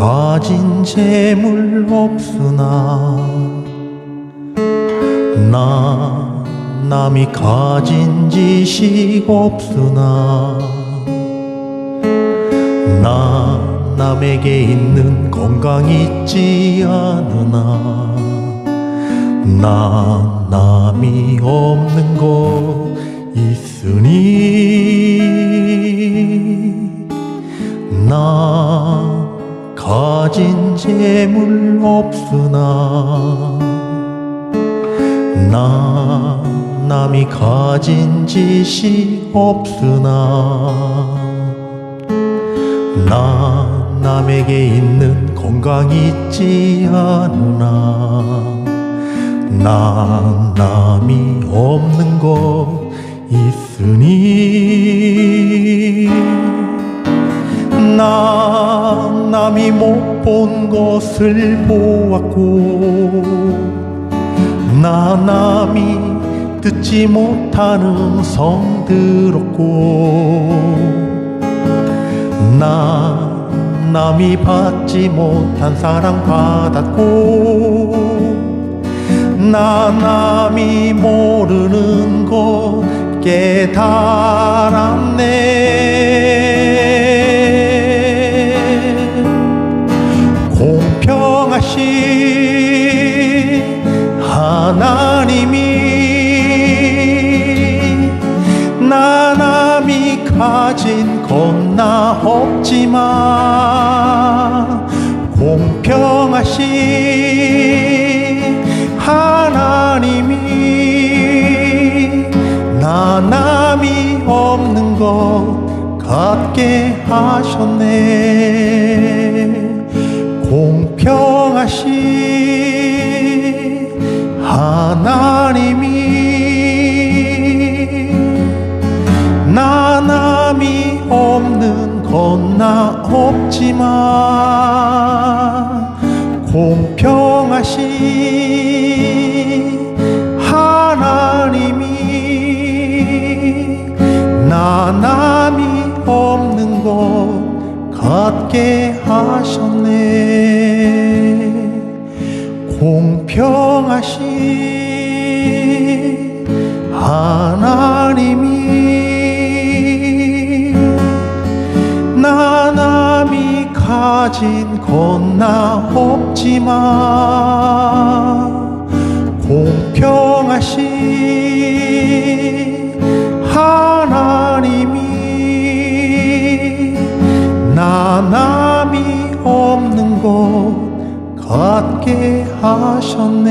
가진 재물 없으나 나 남이 가진 지식 없으나 나 남에게 있는 건강 있지 않으나 나 남이 없는 거 있으니 나 가진 재물 없으나 나 남이 가진 지식 없으나 나 남에게 있는 건강 있지 않으나 나 남이 없는 거 있으니 나 남이 못 본 것을 보았고 나 남이 듣지 못하는 성 들었고 나 남이 받지 못한 사랑 받았고 나 남이 모르는 것 깨달았네 하나님이 나 남이 가진 건나 없지만 공평하신 하나님이 나 남이 없는 것 같게 하셨네. 공평하신 하나님이 나 남이 없는 건 나 없지만 공평하신 하나님이 나 남이 없는 것 같게 하셨네. 공평하신 하나님이 나 남이 가진 건나 없지만 공평하신 하나님이 나 남이 없는 것 같게 하셨네